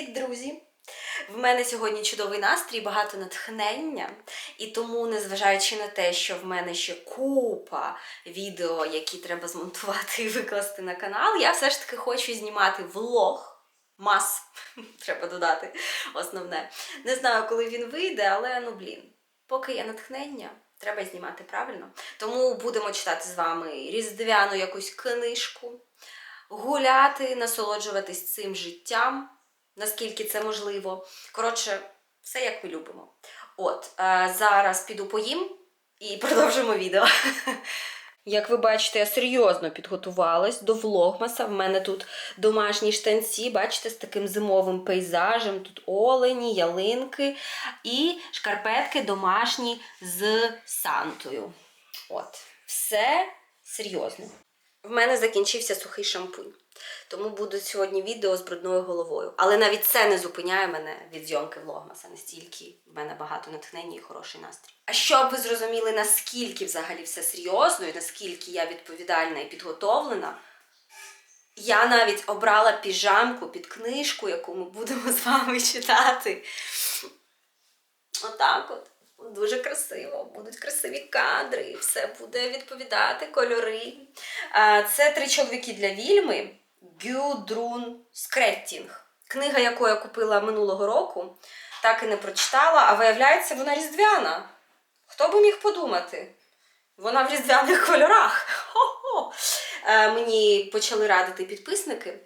Привіт, друзі! В мене сьогодні чудовий настрій, багато натхнення, і тому, незважаючи на те, що в мене ще купа відео, які треба змонтувати і викласти на канал, я все ж таки хочу знімати влог. Мас, треба додати основне. Не знаю, коли він вийде, але ну блін, поки є натхнення, треба знімати правильно. Тому будемо читати з вами різдвяну якусь книжку, гуляти, насолоджуватись цим життям, наскільки це можливо. Коротше, все як ми любимо. От, е, зараз піду поїм і продовжимо відео. Як ви бачите, я серйозно підготувалась до влогмаса. В мене тут домашні штанці, бачите, з таким зимовим пейзажем. Тут олені, ялинки і шкарпетки домашні з Сантою. От, все серйозно. В мене закінчився сухий шампунь. Тому буде сьогодні відео з брудною головою. Але навіть це не зупиняє мене від зйомки влогмаса. Настільки в мене багато натхнення і хороший настрій. А щоб ви зрозуміли, наскільки взагалі все серйозно і наскільки я відповідальна і підготовлена, я навіть обрала піжамку під книжку, яку ми будемо з вами читати. Отак от. Дуже красиво, будуть красиві кадри, все буде відповідати, кольори. Це три чоловіки для вільми Гюдрун Скреттінг. Книга, яку я купила минулого року, так і не прочитала, а виявляється, вона різдвяна. Хто би міг подумати? Вона в різдвяних кольорах. Хо-хо! Е, Мені почали радити підписники,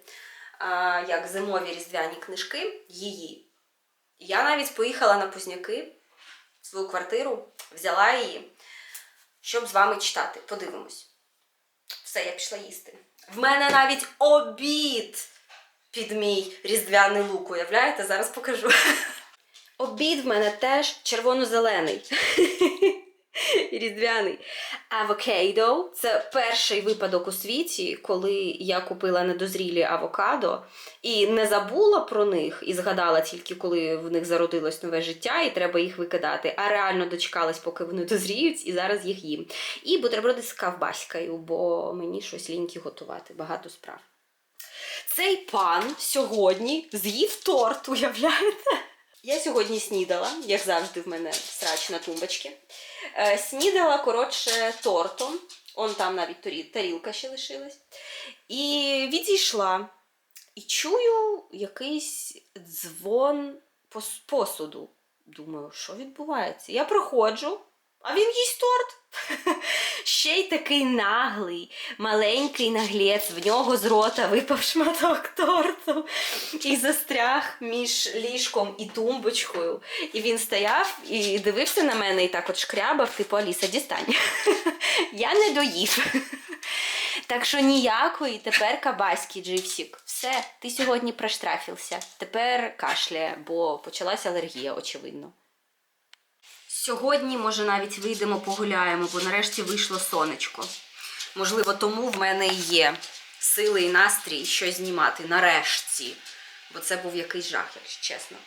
як зимові різдвяні книжки, її. Я навіть поїхала на Позняки в свою квартиру, взяла її, щоб з вами читати. Подивимось. Все, я пішла їсти. В мене навіть обід під мій різдвяний лук, уявляєте? Зараз покажу. Обід в мене теж червоно-зелений. Різдвяний. Авокадо це перший випадок у світі, коли я купила недозрілі авокадо і не забула про них, і згадала тільки, коли в них зародилось нове життя, і треба їх викидати, а реально дочекалась, поки вони дозріють, і зараз їх їм. І бутерброди з ковбаською, бо мені щось ліньки готувати, багато справ. Цей пан сьогодні з'їв торт, уявляєте? Я сьогодні снідала, як завжди, в мене срач на тумбочці. Е, снідала, коротше, тортом. Он там навіть тарілка ще лишилась. І відійшла. І чую якийсь дзвон посуду. Думаю, що відбувається? Я проходжу, а він їсть торт. Ще й такий наглий, маленький наглець, в нього з рота випав шматок торту і застряг між ліжком і тумбочкою. І він стояв і дивився на мене і так от шкрябав, типу Аліса, дістань. Я не доїв. Так що ніякої тепер кабаський джипсік. Все, ти сьогодні проштрафився. Тепер кашляє, бо почалася алергія, очевидно. Сьогодні, може, навіть вийдемо погуляємо, бо нарешті вийшло сонечко. Можливо, тому в мене є сили і настрій щось знімати нарешті. Бо це був якийсь жах, якщо чесно.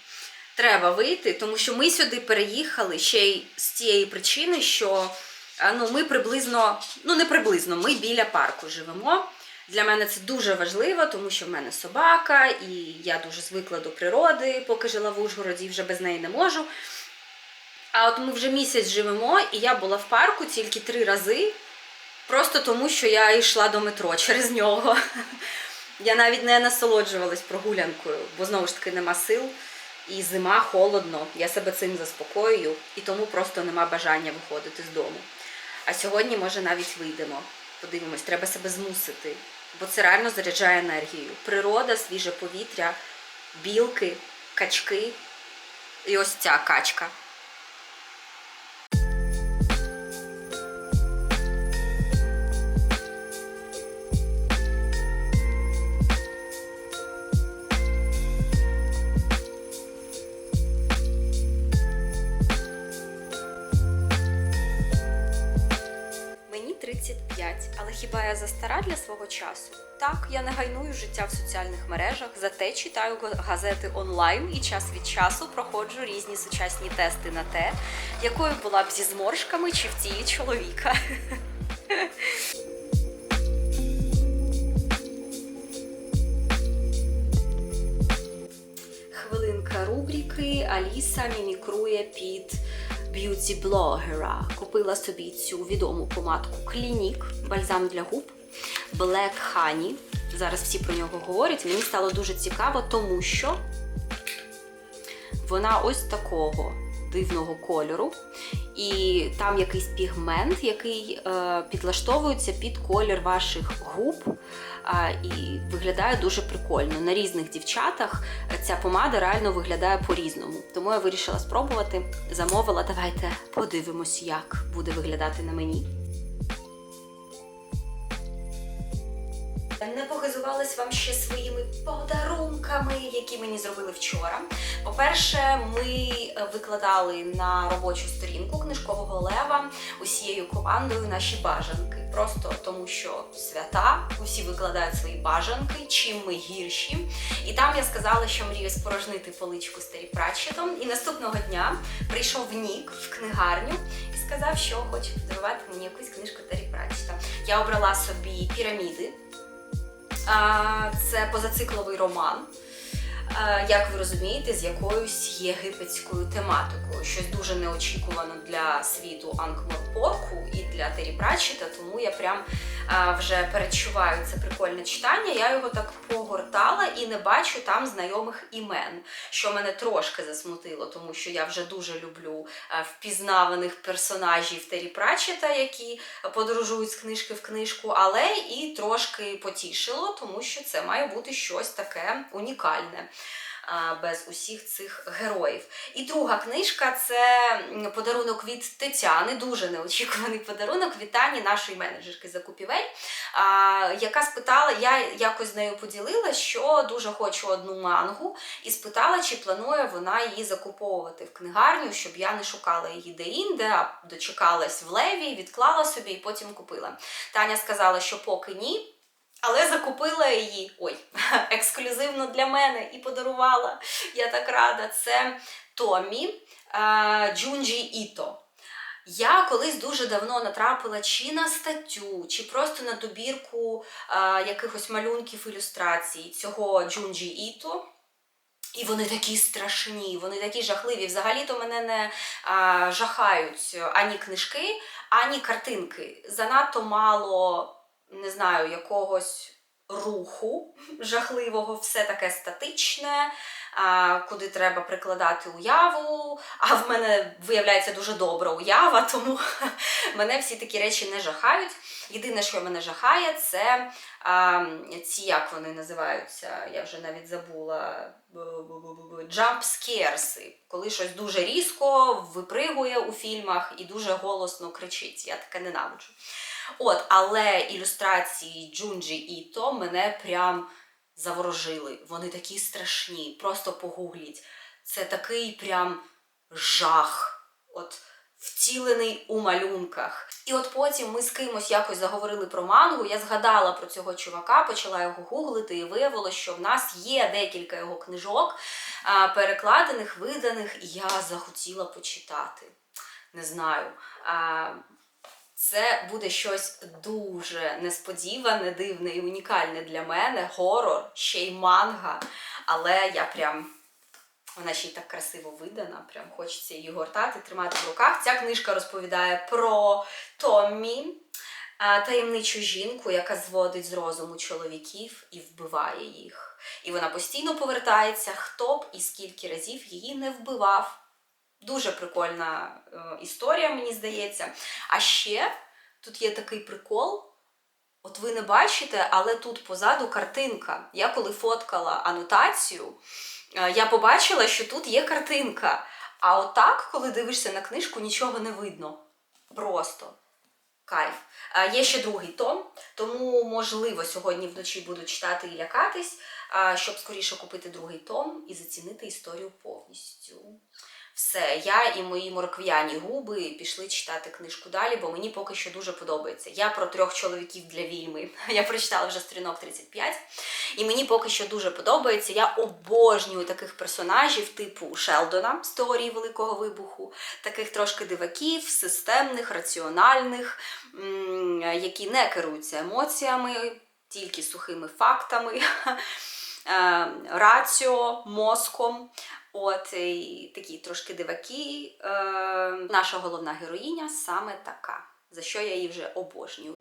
Треба вийти, тому що ми сюди переїхали ще й з тієї причини, що ну, ми приблизно, ну не приблизно, ми біля парку живемо. Для мене це дуже важливо, тому що в мене собака, і я дуже звикла до природи, поки жила в Ужгороді, вже без неї не можу. А от ми вже місяць живемо, і я була в парку тільки три рази, просто тому що я йшла до метро через нього. Я навіть не насолоджувалась прогулянкою, бо знову ж таки нема сил. І зима холодно, я себе цим заспокоюю, і тому просто нема бажання виходити з дому. А сьогодні, може, навіть вийдемо. Подивимось, треба себе змусити, бо це реально заряджає енергію. Природа, свіже повітря, білки, качки і ось ця качка. 35, але хіба я застара для свого часу? Так, я не гайную життя в соціальних мережах, зате читаю га- газети онлайн і час від часу проходжу різні сучасні тести на те, якою була б зі зморшками чи в тілі чоловіка. Хвилинка рубрики Аліса мімікрує під б'юті-блогера. Купила собі цю відому помадку Клінік, бальзам для губ, Black Honey. Зараз всі про нього говорять. Мені стало дуже цікаво, тому що вона ось такого дивного кольору. І там якийсь пігмент, який е, підлаштовується під колір ваших губ. І виглядає дуже прикольно. На різних дівчатах ця помада реально виглядає по-різному. Тому я вирішила спробувати. Замовила, давайте подивимось, як буде виглядати на мені. Не вам ще своїми подарунками, які мені зробили вчора. По-перше, ми е, викладали на робочу сторінку книжкового лева усією командою наші бажанки. Просто тому, що свята, усі викладають свої бажанки, чим ми гірші. І там я сказала, що мрію спорожнити поличку старі Пратчетом. І наступного дня прийшов Нік в книгарню і сказав, що хоче подарувати мені якусь книжку Террі Пратчета. Я обрала собі піраміди. Це позацикловий роман. А, Як ви розумієте, з якоюсь єгипетською тематикою. Щось дуже неочікувано для світу Анкморпорку і для Террі Пратчета, тому я прям вже передчуваю це прикольне читання. Я його так погортала і не бачу там знайомих імен, що мене трошки засмутило, тому що я вже дуже люблю впізнаваних персонажів Террі Пратчета, які подорожують з книжки в книжку, але і трошки потішило, тому що це має бути щось таке унікальне. Без усіх цих героїв. І друга книжка це подарунок від Тетяни, дуже неочікуваний подарунок від Тані, нашої менеджерки закупівель, яка спитала, я якось з нею поділила, що дуже хочу одну мангу, і спитала, чи планує вона її закуповувати в книгарню, щоб я не шукала її де-інде, а дочекалась в леві, відклала собі і потім купила. Таня сказала, що поки ні. Але закупила її ой, ексклюзивно для мене і подарувала. Я так рада. Це Томі е, Джунджі Іто. Я колись дуже давно натрапила чи на статтю, чи просто на добірку е, якихось малюнків ілюстрацій цього Джунджі Іто. І вони такі страшні, вони такі жахливі. Взагалі-то мене не а, жахають ані книжки, ані картинки. Занадто мало, не знаю, якогось руху жахливого, все таке статичне, куди треба прикладати уяву. А в мене виявляється дуже добра уява, тому мене всі такі речі не жахають. Єдине, що мене жахає, це ці, як вони називаються, я вже навіть забула, jump коли щось дуже різко випригує у фільмах і дуже голосно кричить. Я таке ненавиджу. От, але ілюстрації Джунджі Іто мене прям заворожили. Вони такі страшні. Просто погугліть. Це такий прям жах. От втілений у малюнках. І от потім ми з кимось якось заговорили про мангу. Я згадала про цього чувака, почала його гуглити, і виявилося, що в нас є декілька його книжок, перекладених, виданих, і я захотіла почитати. Не знаю. Це буде щось дуже несподіване, дивне і унікальне для мене. Горор, ще й манга. Але я прям. Вона ще й так красиво видана, прям хочеться її гортати, тримати в руках. Ця книжка розповідає про Томмі, таємничу жінку, яка зводить з розуму чоловіків і вбиває їх. І вона постійно повертається, хто б і скільки разів її не вбивав. Дуже прикольна е, історія, мені здається. А ще тут є такий прикол. От ви не бачите, але тут позаду картинка. Я коли фоткала анотацію, е, я побачила, що тут є картинка. А отак, коли дивишся на книжку, нічого не видно. Просто кайф. Е, Є ще другий том, тому, можливо, сьогодні вночі буду читати і лякатись, щоб скоріше купити другий том і зацінити історію повністю. Все, я і мої моркв'яні губи пішли читати книжку далі, бо мені поки що дуже подобається. Я про трьох чоловіків для вільми. Я прочитала вже сторінок 35. І мені поки що дуже подобається. Я обожнюю таких персонажів, типу Шелдона з теорії Великого Вибуху, таких трошки диваків, системних, раціональних, які не керуються емоціями, тільки сухими фактами. е, раціо, мозком. От і такі трошки диваки. Е, наша головна героїня саме така, за що я її вже обожнюю.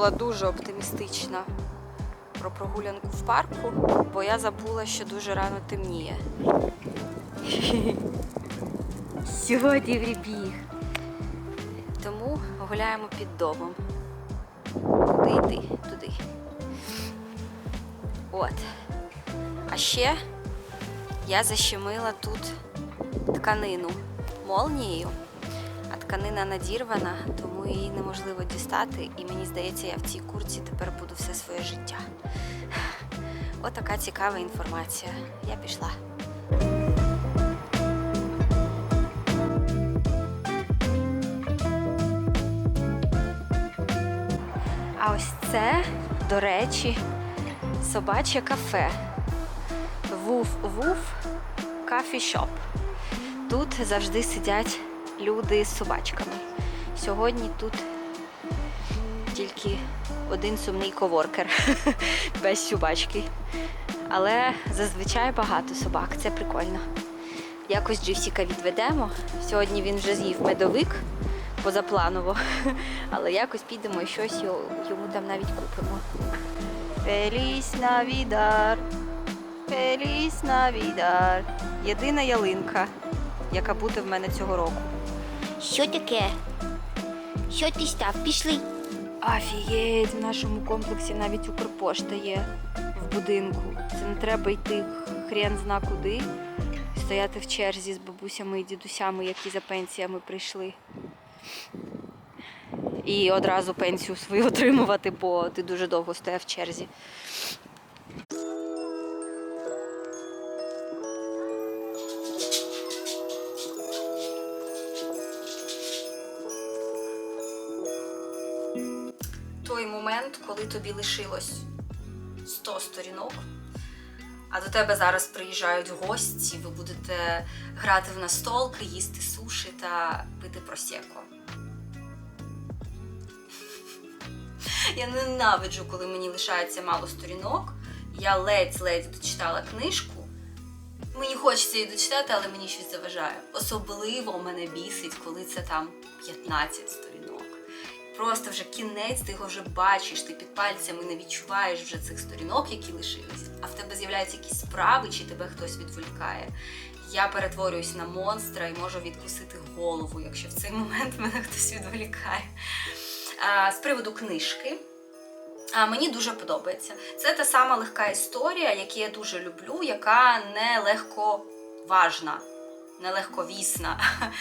Була дуже оптимістична про прогулянку в парку, бо я забула, що дуже рано темніє. Сьогодні прибіг. Тому гуляємо під домом. Куди йти? Туди. От. А ще я защемила тут тканину молнією, тканина надірвана, тому її неможливо дістати. І мені здається, я в цій курці тепер буду все своє життя. Отака цікава інформація. Я пішла. А ось це, до речі, собаче кафе. Вуф Вуф Кафі Шоп. Тут завжди сидять люди з собачками. Сьогодні тут тільки один сумний коворкер без собачки. Але зазвичай багато собак, це прикольно. Якось Дживсіка відведемо. Сьогодні він вже з'їв медовик позапланово, але якось підемо і щось йому там навіть купимо. Феліс Навідар! Феліс Навідар! Єдина ялинка, яка буде в мене цього року. Що таке? Що ти став? Пішли. Офігеть, в нашому комплексі навіть Укрпошта є в будинку. Це не треба йти хрен зна куди. Стояти в черзі з бабусями і дідусями, які за пенсіями прийшли. І одразу пенсію свою отримувати, бо ти дуже довго стояв в черзі. Той момент, коли тобі лишилось 100 сторінок, а до тебе зараз приїжджають гості, ви будете грати в настолки, їсти суші та пити просеко. Я ненавиджу, коли мені лишається мало сторінок. Я ледь-ледь дочитала книжку. Мені хочеться її дочитати, але мені щось заважає. Особливо мене бісить, коли це там 15 сторінок. Просто вже кінець, ти його вже бачиш, ти під пальцями не відчуваєш вже цих сторінок, які лишились, а в тебе з'являються якісь справи, чи тебе хтось відволікає. Я перетворююсь на монстра і можу відкусити голову, якщо в цей момент мене хтось відволікає. З приводу книжки. Мені дуже подобається. Це та сама легка історія, яку я дуже люблю, яка не легко важна, нелегковісна.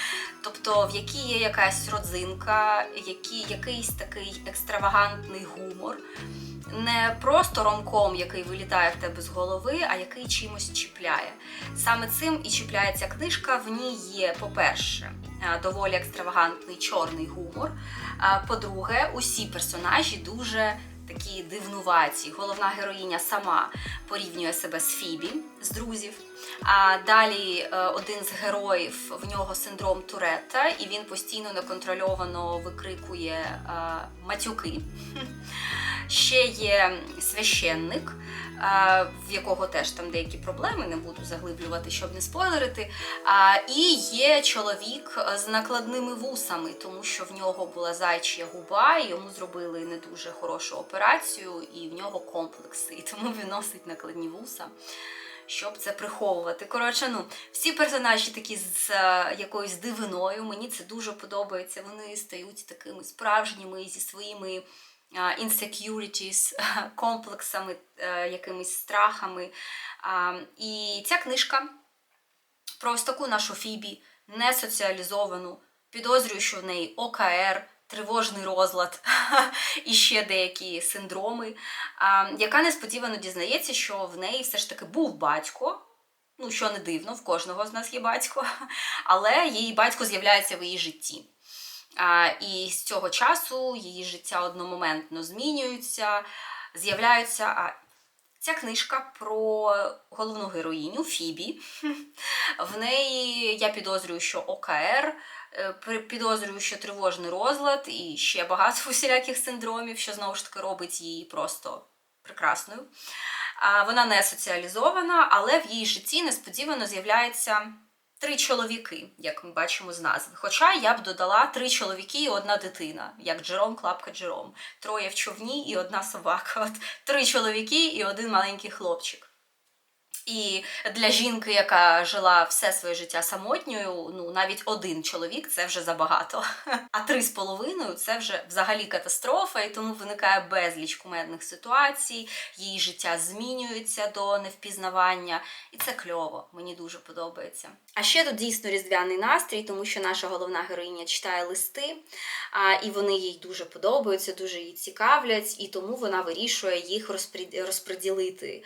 Тобто, в якій є якась родзинка, який, якийсь такий екстравагантний гумор. Не просто ромком, який вилітає в тебе з голови, а який чимось чіпляє. Саме цим і чіпляється книжка. В ній є, по-перше, е, доволі екстравагантний чорний гумор. А По-друге, усі персонажі дуже такі дивнуваті. Головна героїня сама порівнює себе з Фібі з друзів. А далі е, один з героїв в нього синдром Туретта, і він постійно неконтрольовано викрикує е, матюки. Ще є священник, е, в якого теж там деякі проблеми, не буду заглиблювати, щоб не спойлерити. І є чоловік з накладними вусами, тому що в нього була зайчя губа, і йому зробили не дуже хорошу операцію, і в нього комплекси. І тому він носить накладні вуса. Щоб це приховувати. Коротше, ну, всі персонажі такі з е, якоюсь дивиною. Мені це дуже подобається. Вони стають такими справжніми зі своїми а, insecurities, комплексами, е, якимись страхами. І ця книжка про ось таку нашу Фібі, не соціалізовану, підозрюю, що в неї ОКР, тривожний розлад і ще деякі синдроми, яка несподівано дізнається, що в неї все ж таки був батько. Ну, що не дивно, в кожного з нас є батько, але її батько з'являється в її житті. І з цього часу її життя одномоментно змінюється, з'являються. Ця книжка про головну героїню Фібі. В неї я підозрюю, що ОКР, підозрюю, що тривожний розлад і ще багато усіляких синдромів, що знову ж таки робить її просто прекрасною. Вона не соціалізована, але в її житті несподівано з'являється три чоловіки, як ми бачимо з назви. Хоча я б додала три чоловіки і одна дитина, як Джером, Клапка Джером. Троє в човні і одна собака. От три чоловіки і один маленький хлопчик. І для жінки, яка жила все своє життя самотньою, ну навіть один чоловік це вже забагато. А три з половиною це вже взагалі катастрофа, і тому виникає безліч кумедних ситуацій. Її життя змінюється до невпізнавання, і це кльово. Мені дуже подобається. А ще тут дійсно різдвяний настрій, тому що наша головна героїня читає листи, і вони їй дуже подобаються, дуже її цікавлять, і тому вона вирішує їх розподілити,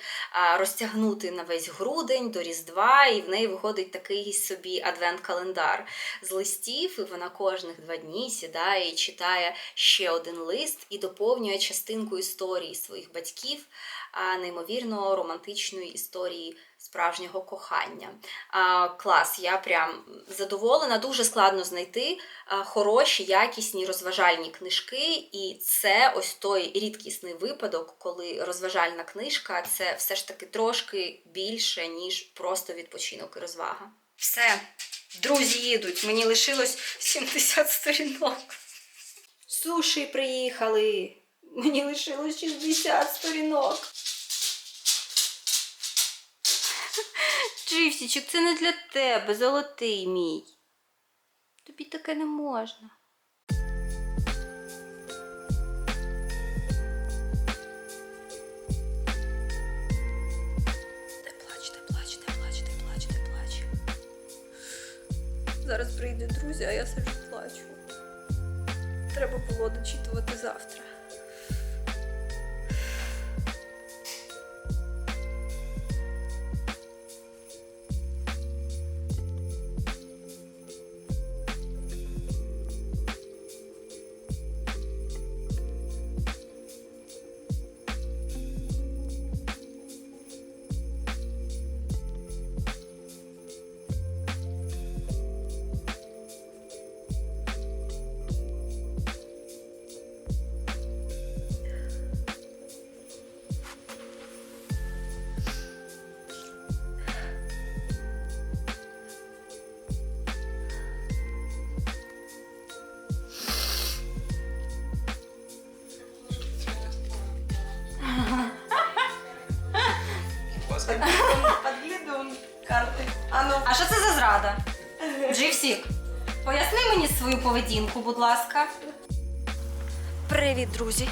розтягнути на весь грудень до Різдва, і в неї виходить такий собі адвент-календар з листів, і вона кожних два дні сідає і читає ще один лист і доповнює частинку історії своїх батьків, а, неймовірно романтичної історії справжнього кохання. А, клас, я прям задоволена. Дуже складно знайти хороші, якісні розважальні книжки, і це ось той рідкісний випадок, коли розважальна книжка це все ж таки трошки більше, ніж просто відпочинок і розвага. Все, друзі їдуть. Мені лишилось 70 сторінок. Суші приїхали. Мені лишилось 60 сторінок. Дживсічик, це не для тебе, золотий мій. Тобі таке не можна. Де плач, де плач, де плач, де плач, де плач. Зараз прийде друзі, а я сиджу плачу. Треба було дочитувати завтра. Дживсік, поясни мені свою поведінку, будь ласка. Привіт, друзі.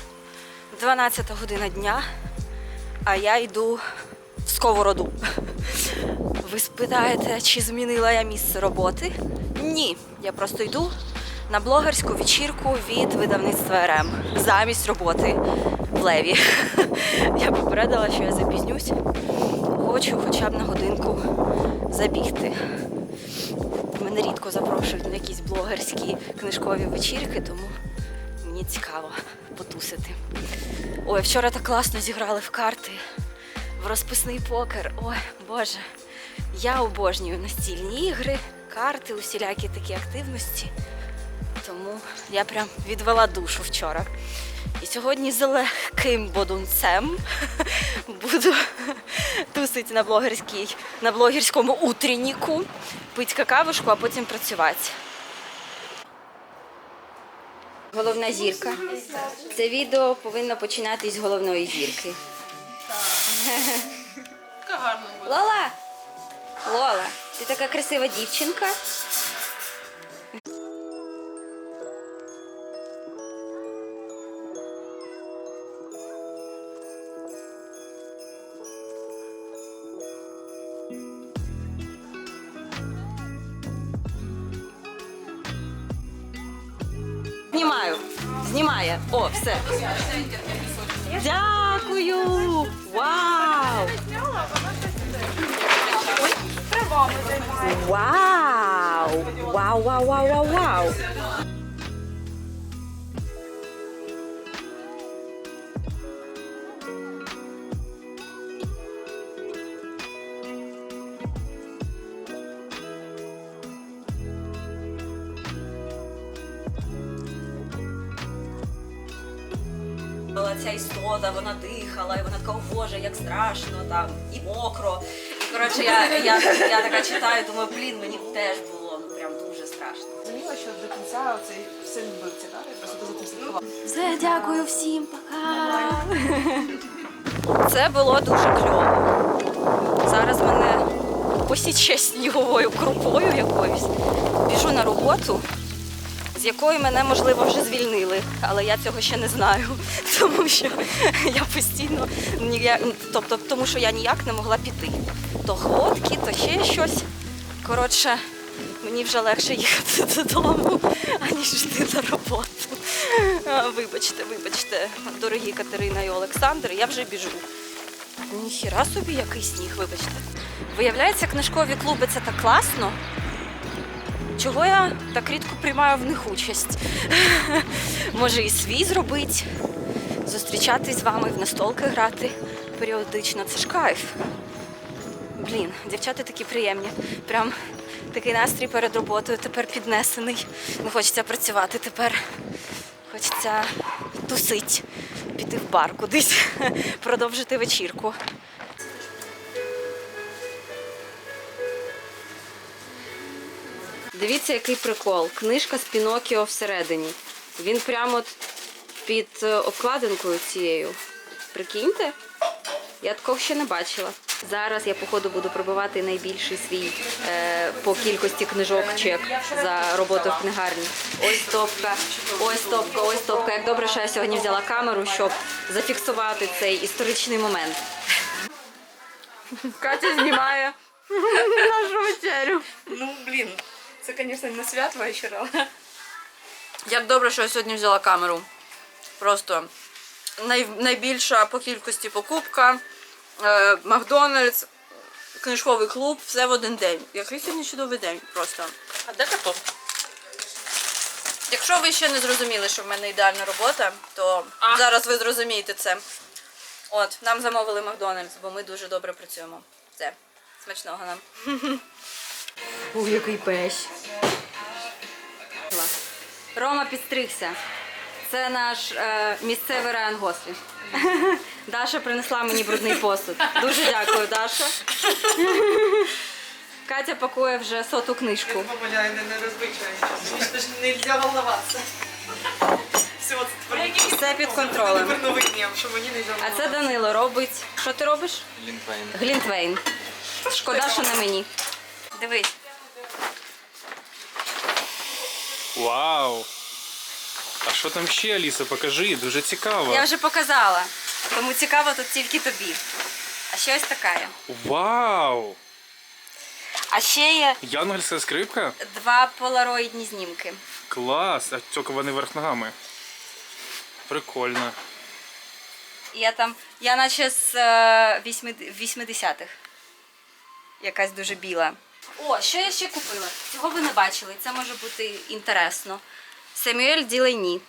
12 година дня, а я йду в сковороду. Ви спитаєте, чи змінила я місце роботи? Ні, я просто йду на блогерську вечірку від видавництва РМ замість роботи в Леві. Я попередила, що я запізнюсь. Хочу хоча б на годинку забігти. Мене рідко запрошують на якісь блогерські книжкові вечірки, тому мені цікаво потусити. Ой, вчора так класно зіграли в карти, в розписний покер. Ой, Боже, я обожнюю настільні ігри, карти, усілякі такі активності. Тому я прям відвела душу вчора. І сьогодні з легким бодунцем буду тусити на блогерській, на блогерському утренніку, пити какавушку, а потім працювати. Головна зірка. Це відео повинно починатись з головної зірки. Лола! Лола, ти така красива дівчинка. Все. Дякую! Вау! Вау! Вау, вау, вау, вау, вау! Ця вона дихала, і вона така, о Боже, як страшно там, і мокро. І коротше, я, я, я така читаю, думаю, блін, мені теж було ну прям дуже страшно. Зрозуміло, що до кінця оцей син вбивці, так? Я просто за цим слідкувала. Все, дякую всім, пока. Це було дуже кльово. Зараз мене посіче сніговою крупою якоюсь. Біжу на роботу, з якої мене, можливо, вже звільнили, але я цього ще не знаю, тому що я постійно тобто, тому що я ніяк не могла піти. То глотки, то ще щось. Коротше, мені вже легше їхати додому, аніж йти на роботу. Вибачте, вибачте, дорогі Катерина і Олександр, я вже біжу. Ніхіра собі який сніг, вибачте. Виявляється, книжкові клуби це так класно. Чого я так рідко приймаю в них участь? Може і свій зробити, зустрічатись з вами в настолки грати періодично. Це ж кайф. Блін, дівчата такі приємні. Прям такий настрій перед роботою тепер піднесений. Не хочеться працювати тепер. Хочеться тусить, піти в бар кудись, продовжити вечірку. Дивіться, який прикол. Книжка з Пінокіо всередині. Він прямо під е, обкладинкою цією. Прикиньте? Я такого ще не бачила. Зараз я, походу, буду пробивати найбільший свій е, по кількості книжок чек за роботу в книгарні. Ось топка, ось топка, ось топка. Як добре, що я сьогодні взяла камеру, щоб зафіксувати цей історичний момент. Катя знімає нашу вечерю. Ну, блін, це, звісно, не свят вечора. Як добре, що я сьогодні взяла камеру. Просто най, найбільша по кількості покупка, е, Макдональдс, книжковий клуб, все в один день. Який сьогодні чудовий день просто. А де картоп? Якщо ви ще не зрозуміли, що в мене ідеальна робота, то А. зараз ви зрозумієте це. От, нам замовили Макдональдс, бо ми дуже добре працюємо. Все, смачного нам. Ух, який пещ. Рома підстригся. Це наш е, місцевий Райан Гослінг. Даша принесла мені брудний посуд. Дуже дякую, Даша. Катя пакує вже соту книжку. Я не, не розбичаю. Це ж не можна волноватися. Все, це Все під контролем. тепер новий днів, що мені не можна А це Данило робить. Що ти робиш? Лінквейн. Глінтвейн. Шкода, що не мені. Дивись. Вау! А що там ще, Аліса? Покажи, дуже цікаво. Я вже показала. Тому цікаво тут тільки тобі. А ще ось така є. Вау! А ще є Янгольська скрипка? два полароїдні знімки. Клас! А тільки вони верх ногами. Прикольно. Я там, я наче з е, 80-х. Якась дуже біла. О, що я ще купила? Цього ви не бачили. Це може бути інтересно. Семюель Ділейні.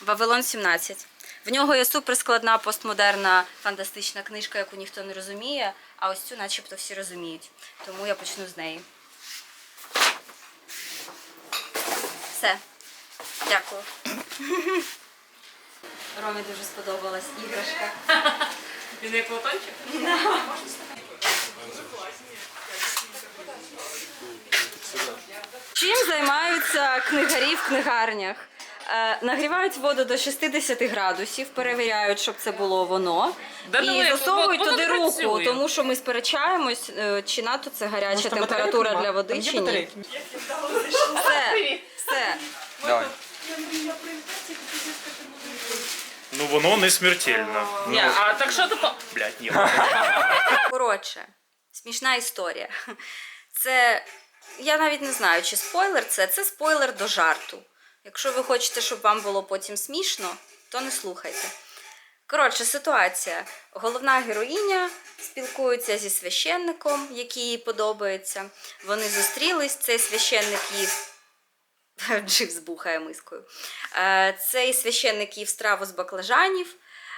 Вавилон 17. В нього є суперскладна постмодерна фантастична книжка, яку ніхто не розуміє, а ось цю начебто всі розуміють. Тому я почну з неї. Все. Дякую. Ромі дуже сподобалась іграшка. Він як платончик? Чим займаються книгарі в книгарнях? Е, Нагрівають воду до 60 градусів, перевіряють, щоб це було воно, Да і ну, засовують туди руку, працює. тому що ми сперечаємось, е, чи надто це гаряча температура для води, чи ні. Все, все. Давай. Ну воно не смертельно. Ні, а так що тупо? Блять, ні. Коротше, смішна історія. Це я навіть не знаю, чи спойлер це. Це спойлер до жарту. Якщо ви хочете, щоб вам було потім смішно, то не слухайте. Коротше, ситуація. Головна героїня спілкується зі священником, який їй подобається. Вони зустрілись, цей священник їв. Дживс бухає мискою. Е, Цей священник їв страву з баклажанів.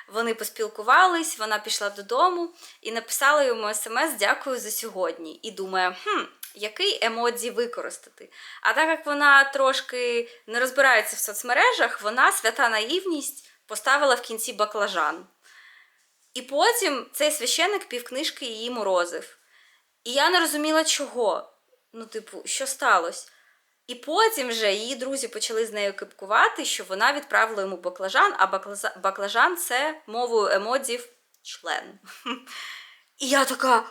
Вони поспілкувались, вона пішла додому і написала йому смс Дякую за сьогодні. І думає, хм, який емодзі використати. А так як вона трошки не розбирається в соцмережах, вона свята наївність поставила в кінці баклажан. І потім цей священник півкнижки її морозив. І я не розуміла, чого. Ну, типу, що сталося? І потім вже її друзі почали з нею кипкувати, що вона відправила йому баклажан, а баклажан це мовою емодзів член. І я така.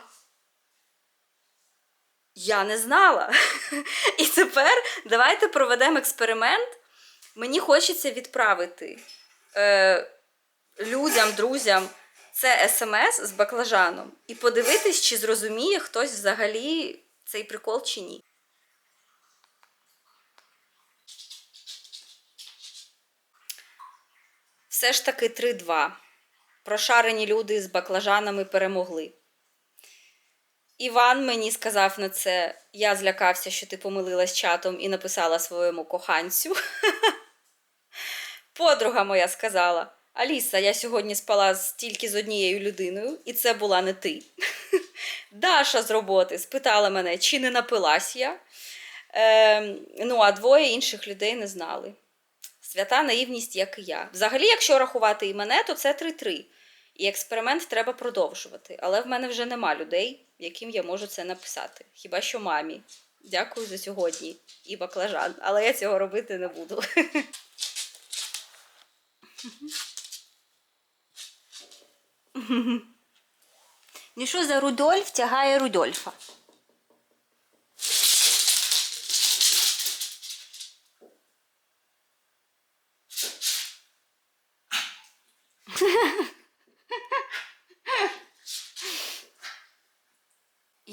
Я не знала. І тепер давайте проведемо експеримент. Мені хочеться відправити е, людям, друзям це смс з баклажаном і подивитись, чи зрозуміє хтось взагалі цей прикол чи ні. Все ж таки 3-2. Прошарені люди з баклажанами перемогли. Іван мені сказав на це, я злякався, що ти помилилась чатом і написала своєму коханцю. Подруга моя сказала: Аліса, я сьогодні спала тільки з однією людиною, і це була не ти. Даша з роботи спитала мене, чи не напилась я. Ем, ну, а двоє інших людей не знали. Свята наївність, як і я. Взагалі, якщо рахувати і мене, то це 3-3. І експеримент треба продовжувати. Але в мене вже нема людей, яким я можу це написати. Хіба що мамі. Дякую за сьогодні. І баклажан. Але я цього робити не буду. Ну що за Рудольф тягає Рудольфа?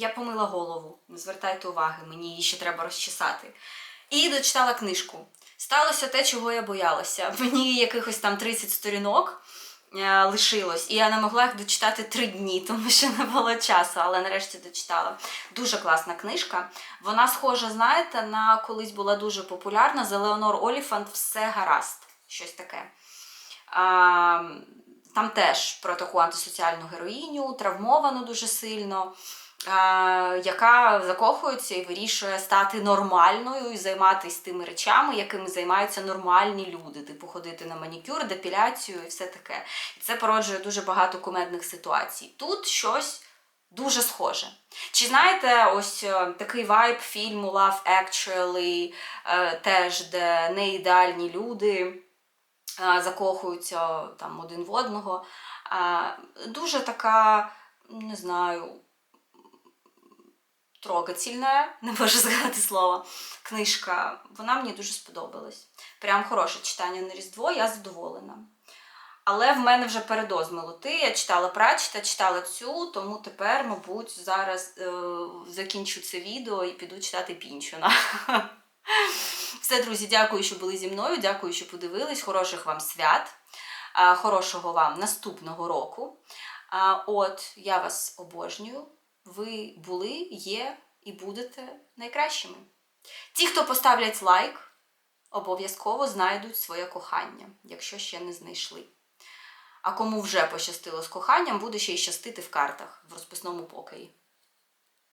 Я помила голову, не звертайте уваги, мені її ще треба розчесати. І дочитала книжку. Сталося те, чого я боялася. Мені якихось там 30 сторінок е, лишилось, і я не могла їх дочитати три дні, тому що не було часу, але нарешті дочитала. Дуже класна книжка. Вона схожа, знаєте, на колись була дуже популярна за Леонор Оліфант Все гаразд. Щось таке. Там теж про таку антисоціальну героїню, травмовану дуже сильно, яка закохується і вирішує стати нормальною і займатися тими речами, якими займаються нормальні люди, типу ходити на манікюр, депіляцію і все таке. І це породжує дуже багато кумедних ситуацій. Тут щось дуже схоже. Чи знаєте, ось е, такий вайб фільму Love Actually, е, теж, де не ідеальні люди е, закохуються там один в одного. Е, Дуже така, не знаю, трогательна, не можу згадати слово, книжка. Вона мені дуже сподобалась. Прям хороше читання на Різдво, я задоволена. Але в мене вже передоз милоти. Я читала Прачта, читала цю, тому тепер, мабуть, зараз е, закінчу це відео і піду читати Пінчуна. Все, друзі, дякую, що були зі мною. Дякую, що подивились. Хороших вам свят, а, хорошого вам наступного року. А, От, я вас обожнюю. Ви були, є і будете найкращими. Ті, хто поставлять лайк, обов'язково знайдуть своє кохання, якщо ще не знайшли. А кому вже пощастило з коханням, буде ще й щастити в картах в розписному покої.